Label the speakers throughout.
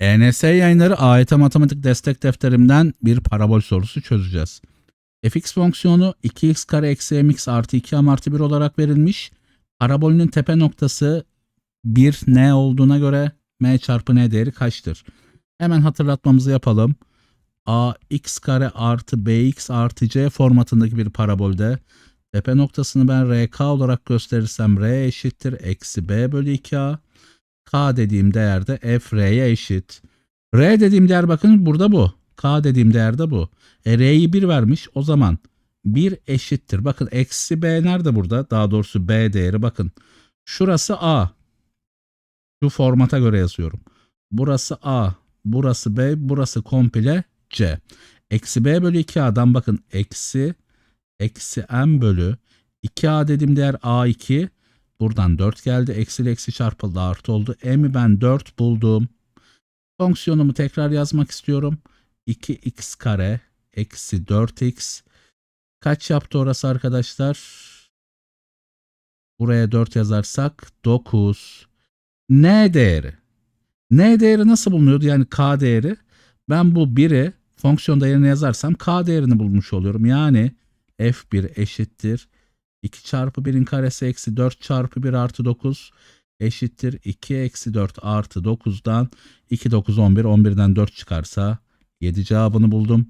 Speaker 1: ENS yayınları AYT matematik destek defterimden bir parabol sorusu çözeceğiz. fx fonksiyonu 2x kare eksi mx artı 2m artı 1 olarak verilmiş. Parabolünün tepe noktası 1 n olduğuna göre m çarpı n değeri kaçtır? Hemen hatırlatmamızı yapalım. ax kare artı bx artı c formatındaki bir parabolde tepe noktasını ben rk olarak gösterirsem r eşittir eksi b bölü 2a. K dediğim değerde f R'ye eşit. R dediğim değer bakın burada bu. K dediğim değer de bu. E, R'yi 1 vermiş. O zaman 1 eşittir. Bakın eksi B nerede burada? Daha doğrusu B değeri bakın. Şurası A. Şu formata göre yazıyorum. Burası A. Burası B. Burası komple C. Eksi B bölü 2A'dan bakın. Eksi eksi M bölü 2A dediğim değer A2. Buradan 4 geldi. Eksi eksi çarpıldı artı oldu. M'i ben 4 buldum. Fonksiyonumu tekrar yazmak istiyorum. 2x kare eksi 4x. Kaç yaptı orası arkadaşlar? Buraya 4 yazarsak 9. N değeri. N değeri nasıl bulunuyordu? Yani K değeri. Ben bu 1'i fonksiyon değerini yazarsam K değerini bulmuş oluyorum. Yani F1 eşittir 2 çarpı 1'in karesi eksi 4 çarpı 1 artı 9 eşittir 2 eksi 4 artı 9'dan 2 9 11 11'den 4 çıkarsa 7 cevabını buldum.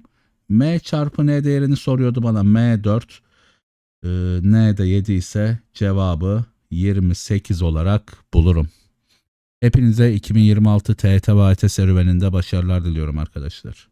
Speaker 1: M çarpı N değerini soruyordu bana M 4 ee, N de 7 ise cevabı 28 olarak bulurum. Hepinize 2026 TET ve serüveninde başarılar diliyorum arkadaşlar.